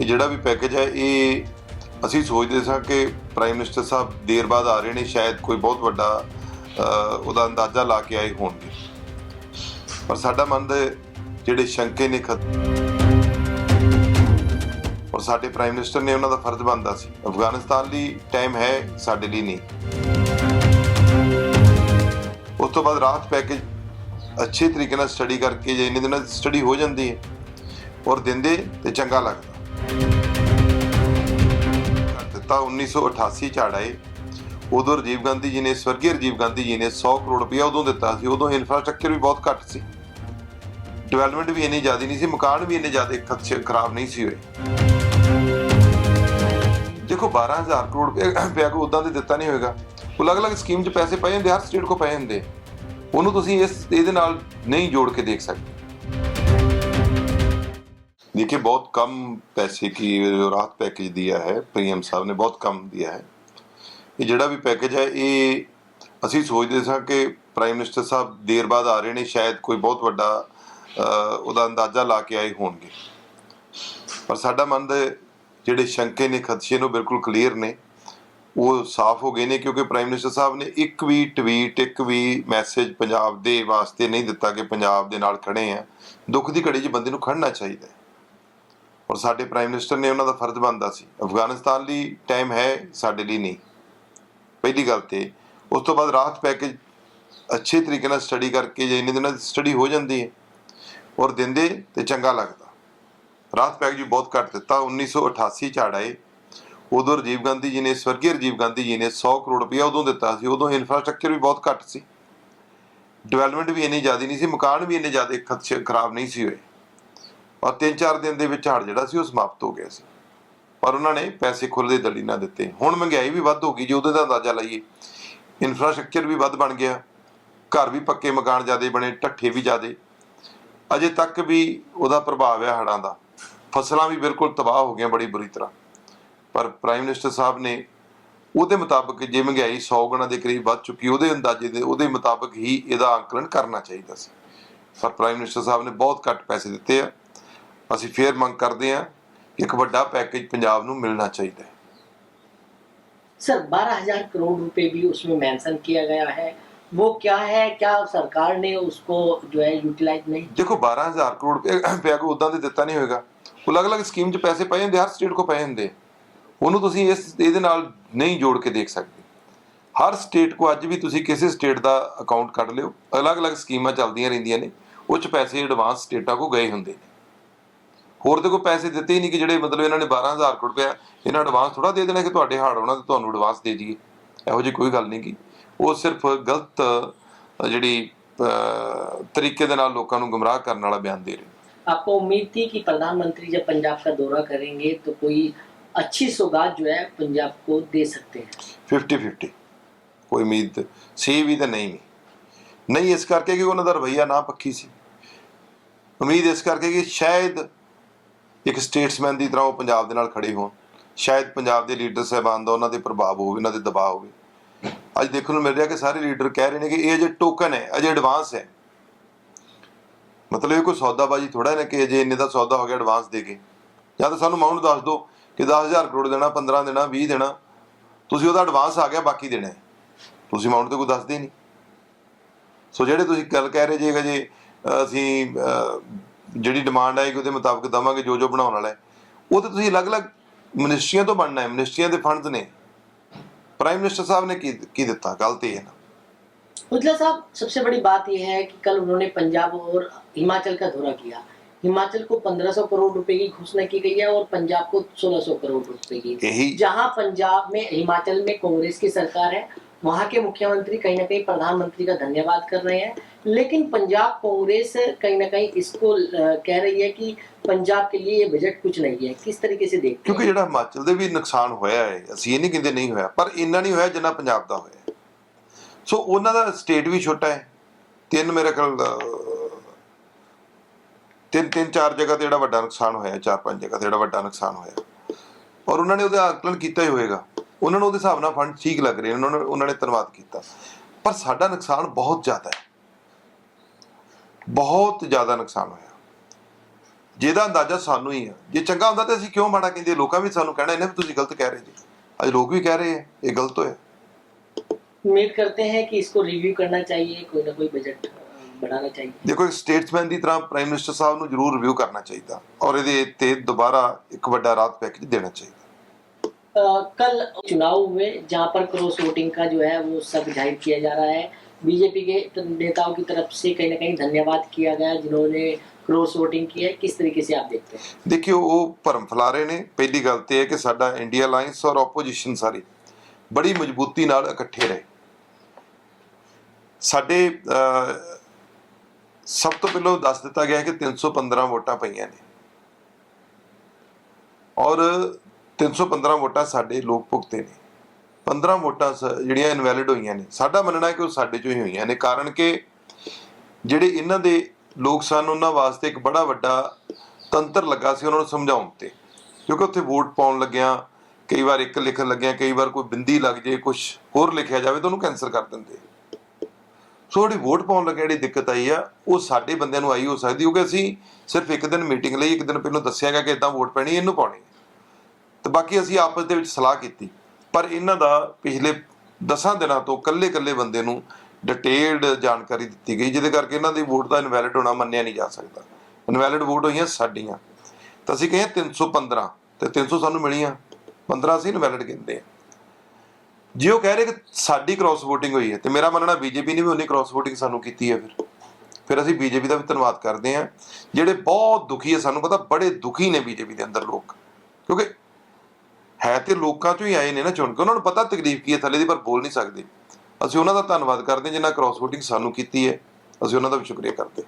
ਇਹ ਜਿਹੜਾ ਵੀ ਪੈਕੇਜ ਹੈ, ਇਹ ਅਸੀਂ ਸੋਚਦੇ ਸਾਂ ਕਿ ਪ੍ਰਾਈਮ ਮਿਨਿਸਟਰ ਸਾਹਿਬ ਦੇਰ ਬਾਅਦ ਆ ਰਹੇ ਨੇ, ਸ਼ਾਇਦ ਕੋਈ ਬਹੁਤ ਵੱਡਾ ਉਹਦਾ ਅੰਦਾਜ਼ਾ ਲਾ ਕੇ ਆਏ ਹੋਣਗੇ। ਪਰ ਸਾਡਾ ਮਨ ਦੇ ਜਿਹੜੇ ਸ਼ੰਕੇ ਨੇ ਖਤ ਔਰ ਸਾਡੇ ਪ੍ਰਾਈਮ ਮਿਨਿਸਟਰ ਨੇ ਉਹਨਾਂ ਦਾ ਫਰਜ਼ ਬਣਦਾ ਸੀ। ਅਫਗਾਨਿਸਤਾਨ ਲਈ ਟਾਈਮ ਹੈ, ਸਾਡੇ ਲਈ ਨਹੀਂ। ਉਸ ਤੋਂ ਬਾਅਦ ਰਾਹਤ ਪੈਕੇਜ ਅੱਛੇ ਤਰੀਕੇ ਨਾਲ ਸਟੱਡੀ ਕਰਕੇ ਜੇ ਇੰਨੇ ਦਿਨਾਂ ਦੀ ਸਟੱਡੀ ਹੋ ਜਾਂਦੀ ਹੈ, ਔਰ ਦਿੰਦੇ ਤੇ ਚੰਗਾ ਲੱਗਦਾ। ਕਰ ਦਿੱਤਾ 1988 ਚ ਆੜਾਏ ਉਦੋਂ ਰਾਜੀਵ ਗਾਂਧੀ ਜੀ ਨੇ, ਸਵਰਗੀ ਰਾਜੀਵ ਗਾਂਧੀ ਜੀ ਨੇ 100 ਕਰੋੜ ਰੁਪਇਆ ਉਦੋਂ ਦਿੱਤਾ ਸੀ। ਉਦੋਂ ਇਨਫਰਾਸਟ੍ਰਕਚਰ ਵੀ ਬਹੁਤ ਘੱਟ ਸੀ। ਡਿਵੈਲਪਮੈਂਟ ਵੀ ਇੰਨੀ ਜ਼ਿਆਦਾ ਨਹੀਂ ਸੀ। ਮਕਾਨ ਵੀ ਇੰਨੇ ਜ਼ਿਆਦਾ ਖਰਾਬ ਨਹੀਂ ਸੀ ਹੋਏ। ਦੇਖੋ 12000 ਕਰੋੜ ਰੁਪਏ ਪਿਆ ਕੋ ਉਦਾਂ ਦੇ ਦਿੱਤਾ ਨਹੀਂ ਹੋਏਗਾ। ਉਹ ਅਲੱਗ-ਅਲੱਗ ਸਕੀਮ 'ਚ ਪੈਸੇ ਪਏ ਹੁੰਦੇ ਹਰ ਸਟੇਟ ਕੋ ਪਏ ਹੁੰਦੇ ਉਹਨੂੰ ਤੁਸੀਂ ਇਸ, ਇਹਦੇ ਨਾਲ ਨਹੀਂ ਜੋੜ ਕੇ ਦੇਖ ਸਕਦੇ। देखिए बहुत कम पैसे की जो राहत पैकेज दिया है ਪੀਐਮ ਸਾਹਿਬ ਨੇ ਬਹੁਤ ਕਮ ਦਿਆ ਹੈ ਇਹ ਜਿਹੜਾ ਵੀ ਪੈਕੇਜ ਹੈ ਇਹ ਅਸੀਂ ਸੋਚਦੇ ਸਾਂ ਕਿ ਪ੍ਰਾਈਮ ਮਿਨਿਸਟਰ ਸਾਹਿਬ ਦੇਰ ਬਾਅਦ ਆ ਰਹੇ ਨੇ ਸ਼ਾਇਦ ਕੋਈ ਬਹੁਤ ਵੱਡਾ ਅ, ਉਹਦਾ ਅੰਦਾਜ਼ਾ ਲਾ ਕੇ ਆਏ ਹੋਣਗੇ ਪਰ ਸਾਡਾ ਮਨ ਦੇ ਜਿਹੜੇ ਸ਼ੰਕੇ ਨੇ ਖਦਸ਼ੇ ਨੇ ਉਹ ਬਿਲਕੁਲ ਕਲੀਅਰ ਨੇ ਉਹ ਸਾਫ਼ ਹੋ ਗਏ ਨੇ ਕਿਉਂਕਿ ਪ੍ਰਾਈਮ ਮਿਨਿਸਟਰ ਸਾਹਿਬ ਨੇ ਇੱਕ ਵੀ ਟਵੀਟ ਇੱਕ ਵੀ ਮੈਸੇਜ ਪੰਜਾਬ ਦੇ ਵਾਸਤੇ ਨਹੀਂ ਦਿੱਤਾ ਕਿ ਪੰਜਾਬ ਦੇ ਨਾਲ ਖੜੇ ਆ ਦੁੱਖ ਦੀ ਘੜੀ 'ਚ ਬੰਦੇ ਨੂੰ ਖੜਨਾ ਚਾਹੀਦਾ ਹੈ ਔਰ ਸਾਡੇ ਪ੍ਰਾਈਮ ਮਿਨਿਸਟਰ ਨੇ ਉਹਨਾਂ ਦਾ ਫਰਜ਼ ਬਣਦਾ ਸੀ। ਅਫਗਾਨਿਸਤਾਨ ਲਈ ਟਾਈਮ ਹੈ ਸਾਡੇ ਲਈ ਨਹੀਂ। ਪਹਿਲੀ ਗੱਲ ਤੇ ਉਸ ਤੋਂ ਬਾਅਦ ਰਾਹਤ ਪੈਕੇਜ ਅੱਛੇ ਤਰੀਕੇ ਨਾਲ ਸਟੱਡੀ ਕਰਕੇ ਜੇ ਇੰਨੇ ਦਿਨਾਂ ਦੀ ਸਟੱਡੀ ਹੋ ਜਾਂਦੀ ਹੈ ਔਰ ਦਿੰਦੇ ਤੇ ਚੰਗਾ ਲੱਗਦਾ। ਰਾਹਤ ਪੈਕੇਜ ਵੀ ਬਹੁਤ ਘੱਟ ਦਿੱਤਾ। 1988 ਚ ਆੜਾਏ ਉਦੋਂ ਰਾਜੀਵ ਗਾਂਧੀ ਜੀ ਨੇ, ਸਵਰਗੀ ਰਾਜੀਵ ਗਾਂਧੀ ਜੀ ਨੇ 100 ਕਰੋੜ ਰੁਪਇਆ ਉਦੋਂ ਦਿੱਤਾ ਸੀ। ਉਦੋਂ ਇਨਫਰਾਸਟ੍ਰਕਚਰ ਵੀ ਬਹੁਤ ਘੱਟ ਸੀ। ਡਿਵੈਲਪਮੈਂਟ ਵੀ ਇੰਨੀ ਜ਼ਿਆਦਾ ਨਹੀਂ ਸੀ। ਮਕਾਨ ਵੀ ਇੰਨੇ ਜ਼ਿਆਦਾ ਖਰਾਬ ਨਹੀਂ ਸੀ ਹੋਏ। ਔਰ ਤਿੰਨ ਚਾਰ ਦਿਨ ਦੇ ਵਿੱਚ ਹੜ ਜਿਹੜਾ ਸੀ ਉਹ ਸਮਾਪਤ ਹੋ ਗਿਆ ਸੀ। ਪਰ ਉਹਨਾਂ ਨੇ ਪੈਸੇ ਖੁੱਲਦੇ ਦਲੀ ਨਾ ਦਿੱਤੇ। ਹੁਣ ਮਹਿੰਗਾਈ ਵੀ ਵੱਧ ਹੋ ਗਈ, ਜੇ ਉਹਦੇ ਦਾ ਅੰਦਾਜ਼ਾ ਲਾਈਏ। ਇਨਫਰਾਸਟ੍ਰਕਚਰ ਵੀ ਵੱਧ ਬਣ ਗਿਆ। ਘਰ ਵੀ ਪੱਕੇ ਮਕਾਨ ਜ਼ਿਆਦੇ ਬਣੇ, ਢੱਠੇ ਵੀ ਜ਼ਿਆਦੇ। ਅਜੇ ਤੱਕ ਵੀ ਉਹਦਾ ਪ੍ਰਭਾਵ ਹੈ ਹੜਾਂ ਦਾ। ਫਸਲਾਂ ਵੀ ਬਿਲਕੁਲ ਤਬਾਹ ਹੋ ਗਈਆਂ ਬੜੀ ਬੁਰੀ ਤਰ੍ਹਾਂ। ਪਰ ਪ੍ਰਾਈਮ ਮਿਨਿਸਟਰ ਸਾਹਿਬ ਨੇ ਉਹਦੇ ਮੁਤਾਬਕ ਜੇ ਮਹਿੰਗਾਈ 100 ਗੁਣਾ ਦੇ ਕਰੀਬ ਵੱਧ ਚੁੱਕੀ, ਉਹਦੇ ਅੰਦਾਜ਼ੇ ਦੇ ਉਹਦੇ ਮੁਤਾਬਕ ਹੀ ਇਹਦਾ ਅੰਕਲਨ ਕਰਨਾ ਚਾਹੀਦਾ ਸੀ। ਪਰ ਪ੍ਰਾਈਮ ਮਿਨਿਸਟਰ ਸਾਹਿਬ ਨੇ ਬਹੁਤ ਘੱਟ ਪੈਸੇ ਦਿੱਤੇ ਆ। ਅਸੀਂ ਫੇਰ ਮੰਗ ਕਰਦੇ ਹਾਂ ਕਿ ਇੱਕ ਵੱਡਾ ਪੈਕੇਜ ਪੰਜਾਬ ਨੂੰ ਮਿਲਣਾ ਚਾਹੀਦਾ ਹੈ सर बारह हजार करोड़ रुपए भी उसमें मेंशन किया गया है वो क्या है क्या सरकार ने उसको जो है यूटिलाइज नहीं ਦੇਖੋ 12000 ਕਰੋੜ ਰੁਪਏ ਪਿਆ ਕੋਈ ਉਦਾਂ ਦੇ ਦਿੱਤਾ ਨਹੀਂ ਹੋਏਗਾ ਉਹ ਅਲੱਗ-ਅਲੱਗ ਸਕੀਮ 'ਚ ਪੈਸੇ ਪਏ ਹੁੰਦੇ ਹਰ ਸਟੇਟ ਕੋ ਪਏ ਹੁੰਦੇ ਉਹਨੂੰ ਤੁਸੀਂ ਇਸ ਇਹਦੇ ਨਾਲ ਨਹੀਂ ਜੋੜ ਕੇ ਦੇਖ ਸਕਦੇ ਹਰ ਸਟੇਟ ਕੋ ਅੱਜ ਵੀ ਤੁਸੀਂ ਕਿਸੇ ਸਟੇਟ ਦਾ ਅਕਾਊਂਟ ਕੱਢ ਲਿਓ ਅਲੱਗ-ਅਲੱਗ ਸਕੀਮਾਂ ਚੱਲਦੀਆਂ ਰਹਿੰਦੀਆਂ ਨੇ ਉਹ 'ਚ ਪੈਸੇ ਐਡਵਾਂਸ ਸਟੇਟਾਂ ਕੋ ਗਏ ਹੁੰਦੇ ਨੇ ਹੋਰ ਤੇ ਕੋਈ ਪੈਸੇ ਦਿੱਤੇ ਹੀ ਨਹੀਂ ਕਿ ਜਿਹੜੇ ਮਤਲਬ ਇਹਨਾਂ ਨੇ 12000 ਕਰੋੜ ਰੁਪਇਆ ਇਹਨਾਂ ਐਡਵਾਂਸ ਥੋੜਾ ਦੇ ਦੇਣਾ ਕਿ ਤੁਹਾਡੇ ਹਾੜ ਆਉਣਾ ਤੇ ਤੁਹਾਨੂੰ ਐਡਵਾਂਸ ਦੇ ਦਈਏ ਇਹੋ ਜਿਹੀ ਕੋਈ ਗੱਲ ਨਹੀਂ ਕੀ ਉਹ ਸਿਰਫ ਗਲਤ ਅ, ਜਿਹੜੀ ਅ, ਤਰੀਕੇ ਦੇ ਨਾਲ ਲੋਕਾਂ ਨੂੰ ਗੁੰਮਰਾਹ ਕਰਨ ਵਾਲਾ ਬਿਆਨ ਦੇ ਰਹੇ आपको उम्मीद थी कि प्रधानमंत्री जब पंजाब का दौरा करेंगे तो कोई अच्छी सौगात जो है पंजाब को दे सकते हैं 50 50 ਕੋਈ ਉਮੀਦ ਸੀ ਵੀ ਤੇ ਨਹੀਂ ਵੀ ਨਹੀਂ ਇਸ ਕਰਕੇ ਕਿ ਉਹਨਾਂ ਦਾ ਰਵਈਆ ਨਾ ਪੱਖੀ ਸੀ ਉਮੀਦ ਇਸ ਕਰਕੇ ਕਿ ਸ਼ਾਇਦ ਇੱਕ ਸਟੇਟਸਮੈਨ ਦੀ ਤਰ੍ਹਾਂ ਉਹ ਪੰਜਾਬ ਦੇ ਨਾਲ ਖੜੇ ਹੋਣ। ਸ਼ਾਇਦ ਪੰਜਾਬ ਦੇ ਲੀਡਰ ਸਾਹਿਬਾਨ ਦਾ ਉਹਨਾਂ ਦੇ ਪ੍ਰਭਾਵ ਹੋਵੇ, ਉਹਨਾਂ ਦੇ ਦਬਾਅ ਹੋਵੇ। ਅੱਜ ਦੇਖਣ ਨੂੰ ਮਿਲ ਰਿਹਾ ਕਿ ਸਾਰੇ ਲੀਡਰ ਕਹਿ ਰਹੇ ਨੇ ਕਿ ਇਹ ਅਜੇ ਟੋਕਨ ਹੈ, ਅਜੇ ਐਡਵਾਂਸ ਹੈ। ਮਤਲਬ ਇਹ ਕੋਈ ਸੌਦਾਬਾਜੀ ਥੋੜਾ ਹੈ ਨਾ ਕਿ ਅਜੇ ਇੰਨੇ ਦਾ ਸੌਦਾ ਹੋ ਗਿਆ ਐਡਵਾਂਸ ਦੇ ਕੇ। ਜਾਂ ਤਾਂ ਸਾਨੂੰ ਅਮਾਉਂਟ ਦੱਸ ਦਿਓ ਕਿ 10000 ਕਰੋੜ ਦੇਣਾ 15 ਦੇਣਾ 20 ਦੇਣਾ, ਤੁਸੀਂ ਉਹਦਾ ਐਡਵਾਂਸ ਆ ਗਿਆ, ਬਾਕੀ ਦੇਣਾ ਤੁਸੀਂ ਅਮਾਉਂਟ ਤੇ ਕੋਈ ਦੱਸਦੇ ਨਹੀਂ। ਸੋ ਜਿਹੜੇ ਤੁਸੀਂ ਗੱਲ ਕਹਿ ਰਹੇ ਜੇ ਜੇ ਅਸੀਂ ਜਿਹੜੀ ਡਿਮਾਂਡ ਆਏਗੀ ਉਹਦੇ ਮੁਤਾਬਕ ਦਵਾਂਗੇ ਜੋ ਜੋ ਬਣਾਉਣ ਵਾਲਾ ਹੈ ਉਹ ਤੇ ਤੁਸੀਂ ਅਲੱਗ-ਅਲੱਗ ਮਿਨਿਸਟਰੀਆਂ ਤੋਂ ਬਣਨਾ ਹੈ ਮਿਨਿਸਟਰੀਆਂ ਦੇ ਫੰਡਸ ਨੇ ਪ੍ਰਾਈਮ ਮਿਨਿਸਟਰ ਸਾਹਿਬ ਨੇ ਕੀ ਕੀ ਦਿੱਤਾ ਗੱਲ ਤੇ ਇਹ ਹੈ ਨਾ उजला साहब सबसे बड़ी बात यह है कि कल उन्होंने पंजाब और हिमाचल का दौरा किया हिमाचल को 1500 करोड़ रुपए की घोषणा की गई है और पंजाब को 1600 करोड़ रुपए की यही जहां पंजाब में हिमाचल में कांग्रेस की सरकार है वहां के मुख्यमंत्री कहीं ना कहीं प्रधानमंत्री का धन्यवाद कर रहे हैं लेकिन पंजाब कांग्रेस कहीं ना कहीं इसको अ, कह रही है कि पंजाब के लिए ये बजट कुछ नहीं है किस तरीके से देखते ਕਿਉਂਕਿ ਜਿਹੜਾ ਹਿਮਾਚਲ ਦੇ ਵੀ ਨੁਕਸਾਨ ਹੋਇਆ ਹੈ ਅਸੀਂ ਇਹ ਨਹੀਂ ਕਹਿੰਦੇ ਨਹੀਂ ਹੋਇਆ ਪਰ ਇੰਨਾ ਨਹੀਂ ਹੋਇਆ ਜਿੰਨਾ ਪੰਜਾਬ ਦਾ ਹੋਇਆ ਸੋ ਉਹਨਾਂ ਦਾ ਸਟੇਟ ਵੀ ਛੋਟਾ ਹੈ ਤਿੰਨ ਮੇਰੇ ਖਿਆਲ ਅਹ, ਤਿੰਨ ਤਿੰਨ ਚਾਰ ਜਗ੍ਹਾ ਤੇ ਜਿਹੜਾ ਵੱਡਾ ਨੁਕਸਾਨ ਹੋਇਆ ਚਾਰ ਪੰਜ ਜਗ੍ਹਾ ਤੇ ਜਿਹੜਾ ਵੱਡਾ ਨੁਕਸਾਨ ਹੋਇਆ ਔਰ ਉਹਨਾਂ ਨੇ ਉਹਦਾ ਆਕਲਨ ਕੀਤਾ ਹੀ ਹੋਏਗਾ ਉਹਨਾਂ ਨੂੰ ਉਹਦੇ ਹਿਸਾਬ ਨਾਲ ਫੰਡ ਠੀਕ ਲੱਗ ਰਹੇ ਉਹਨਾਂ ਨੇ ਉਹਨਾਂ ਨੇ ਧੰਨਵਾਦ ਕੀਤਾ। ਪਰ ਸਾਡਾ ਨੁਕਸਾਨ ਬਹੁਤ ਜ਼ਿਆਦਾ ਹੈ। ਬਹੁਤ ਜ਼ਿਆਦਾ ਨੁਕਸਾਨ ਹੋਇਆ। ਜਿਹਦਾ ਅੰਦਾਜ਼ਾ ਸਾਨੂੰ ਹੀ ਆ। ਜੇ ਚੰਗਾ ਹੁੰਦਾ ਤੇ ਅਸੀਂ ਕਿਉਂ ਮਾੜਾ ਕਹਿੰਦੇ ਲੋਕਾਂ ਵੀ ਸਾਨੂੰ ਕਹਿਣਾ ਇਹਨੇ ਤੁਸੀਂ ਗਲਤ ਕਹਿ ਰਹੇ ਜੀ। ਅੱਜ ਲੋਕ ਵੀ ਕਹਿ ਰਹੇ ਹੈ ਇਹ ਗਲਤ ਹੋਇਆ। ਉਮੀਦ ਕਰਤੇ ਹੈ ਕਿ ਇਸਕੋ ਰਿਵਿਊ ਕਰਨਾ ਚਾਹੀਏ ਕੋਈ ਨਾ ਕੋਈ ਬਜਟ ਬਣਾਉਣਾ ਚਾਹੀਏ। ਦੇਖੋ ਇੱਕ ਸਟੇਟਸਮੈਨ ਦੀ ਤਰ੍ਹਾਂ ਪ੍ਰਾਈਮ ਮਿਨਿਸਟਰ ਸਾਹਿਬ ਨੂੰ ਜ਼ਰੂਰ ਰਿਵਿਊ ਕਰਨਾ ਚਾਹੀਦਾ। ਔਰ ਇਹਦੇ ਤੇ ਦੁਬਾਰਾ ਇੱਕ ਵੱਡਾ ਰਾਤ ਪੈਕੇਜ ਦੇਣਾ ਚਾਹੀਦਾ। कल चुनाव हुए जहां पर क्रॉस वोटिंग का जो है वो सब जाहिर किया जा रहा है बीजेपी के नेताओं की तरफ से कहीं ना कहीं धन्यवाद किया गया जिन्होंने क्रॉस वोटिंग की है किस तरीके से आप देखते हैं ਦੇਖਿਓ ਉਹ ਭਰਮ ਫੈਲਾ ਰਹੇ ਨੇ ਪਹਿਲੀ ਗੱਲ ਤੇ ਇਹ ਕਿ ਸਾਡਾ ਇੰਡੀਆ ਅਲਾਈਅੰਸ ਔਰ ਆਪੋਜੀਸ਼ਨ ਸਾਰੀ ਬੜੀ ਮਜ਼ਬੂਤੀ ਨਾਲ ਇਕੱਠੇ ਰਹੇ ਸਾਡੇ ਅਹ, ਸਭ ਤੋਂ ਪਹਿਲਾਂ ਦੱਸ ਦਿੱਤਾ ਗਿਆ ਹੈ ਕਿ 315 ਵੋਟਾਂ ਪਈਆਂ ਨੇ ਔਰ 315 ਵੋਟਾਂ ਸਾਡੇ ਲੋਕ ਭੁਗਤੇ ਨੇ। 15 ਵੋਟਾਂ ਸ- ਜਿਹੜੀਆਂ ਇਨਵੈਲਿਡ ਹੋਈਆਂ ਨੇ। ਸਾਡਾ ਮੰਨਣਾ ਹੈ ਕਿ ਉਹ ਸਾਡੇ ਚੋਂ ਹੀ ਹੋਈਆਂ ਨੇ, ਕਾਰਨ ਕਿ ਜਿਹੜੇ ਇਹਨਾਂ ਦੇ ਲੋਕ ਸਨ, ਉਹਨਾਂ ਵਾਸਤੇ ਇੱਕ ਬੜਾ ਵੱਡਾ ਤੰਤਰ ਲੱਗਾ ਸੀ ਉਹਨਾਂ ਨੂੰ ਸਮਝਾਉਣ ਤੇ। ਕਿਉਂਕਿ ਉੱਥੇ ਵੋਟ ਪਾਉਣ ਲੱਗਿਆਂ, ਕਈ ਵਾਰ ਇੱਕ ਲਿਖਣ ਲੱਗਿਆਂ, ਕਈ ਵਾਰ ਕੋਈ ਬਿੰਦੀ ਲੱਗ ਜੇ ਕੁਝ ਹੋਰ ਲਿਖਿਆ ਜਾਵੇ ਤਾਂ ਉਹਨੂੰ ਕੈਨਸਲ ਕਰ ਦਿੰਦੇ। ਸੋ ਜਿਹੜੀ ਵੋਟ ਪਾਉਣ ਲੱਗਿਆ ਜਿਹੜੀ ਦਿੱਕਤ ਆਈ ਆ, ਉਹ ਸਾਡੇ ਬੰਦਿਆਂ ਨੂੰ ਆਈ ਹੋ ਸਕਦੀ, ਕਿਉਂਕਿ ਅਸੀਂ ਸਿਰਫ ਇੱਕ ਦਿਨ ਮੀਟਿੰਗ ਲਈ, ਇੱਕ ਦਿਨ ਪਹਿਲਾਂ ਦੱਸਿਆ ਗਿਆ ਕਿ ਇਦਾਂ ਵੋਟ ਪੈਣੀ, ਇਹਨੂੰ ਪਾਉਣੀ ਤੇ ਬਾਕੀ ਅਸੀਂ ਆਪਸ ਦੇ ਵਿੱਚ ਸਲਾਹ ਕੀਤੀ। ਪਰ ਇਹਨਾਂ ਦਾ ਪਿਛਲੇ 10 ਦਿਨਾਂ ਤੋਂ ਕੱਲੇ-ਕੱਲੇ ਬੰਦੇ ਨੂੰ ਡਿਟੇਲਡ ਜਾਣਕਾਰੀ ਦਿੱਤੀ ਗਈ, ਜਿਹਦੇ ਕਰਕੇ ਇਹਨਾਂ ਦੀ ਵੋਟ ਦਾ ਇਨਵੈਲਿਡ ਹੋਣਾ ਮੰਨਿਆ ਨਹੀਂ ਜਾ ਸਕਦਾ। ਇਨਵੈਲਿਡ ਵੋਟ ਹੋਈਆਂ ਸਾਡੀਆਂ। ਤਾਂ ਅਸੀਂ ਕਹੇ 315 ਤੇ 300 ਸਾਨੂੰ ਮਿਲੀਆਂ। 15 ਅਸੀਂ ਇਨਵੈਲਿਡ ਕਹਿੰਦੇ ਆ ਜੇ ਉਹ ਕਹਿ ਰਹੇ ਕਿ ਸਾਡੀ ਕ੍ਰਾਸ VOTING ਹੋਈ ਹੈ, ਤੇ ਮੇਰਾ ਮੰਨਣਾ ਬੀਜੇਪੀ ਨੇ ਵੀ ਉਹਨੇ ਕ੍ਰਾਸ VOTING ਸਾਨੂੰ ਕੀਤੀ ਹੈ ਫਿਰ। ਫਿਰ ਅਸੀਂ ਬੀਜੇਪੀ ਦਾ ਵੀ ਧੰਨਵਾਦ ਕਰਦੇ ਹਾਂ। ਜਿਹੜੇ ਬਹੁਤ ਦੁਖੀ ਹੈ, ਸਾਨੂੰ ਪਤਾ ਬੜੇ ਦੁਖੀ ਨੇ ਬੀਜੇਪੀ ਦੇ ਅੰਦਰ ਲੋਕ। ਤੇ ਲੋਕਾਂ ਚੋਂ ਹੀ ਆਏ ਨੇ ਨਾ ਚੁਣ ਕੇ। ਉਹਨਾਂ ਨੂੰ ਪਤਾ ਤਕਲੀਫ ਕੀ ਹੈ, ਥੱਲੇ ਦੀ ਪਰ ਬੋਲ ਨਹੀਂ ਸਕਦੇ। ਅਸੀਂ ਉਹਨਾਂ ਦਾ ਧੰਨਵਾਦ ਕਰਦੇ ਹਾਂ ਜਿਨ੍ਹਾਂ ਕ੍ਰਾਸ VOTING ਸਾਨੂੰ ਕੀਤੀ ਹੈ। ਅਸੀਂ ਉਹਨਾਂ ਦਾ ਵੀ ਸ਼ੁਕਰੀਆ ਕਰਦੇ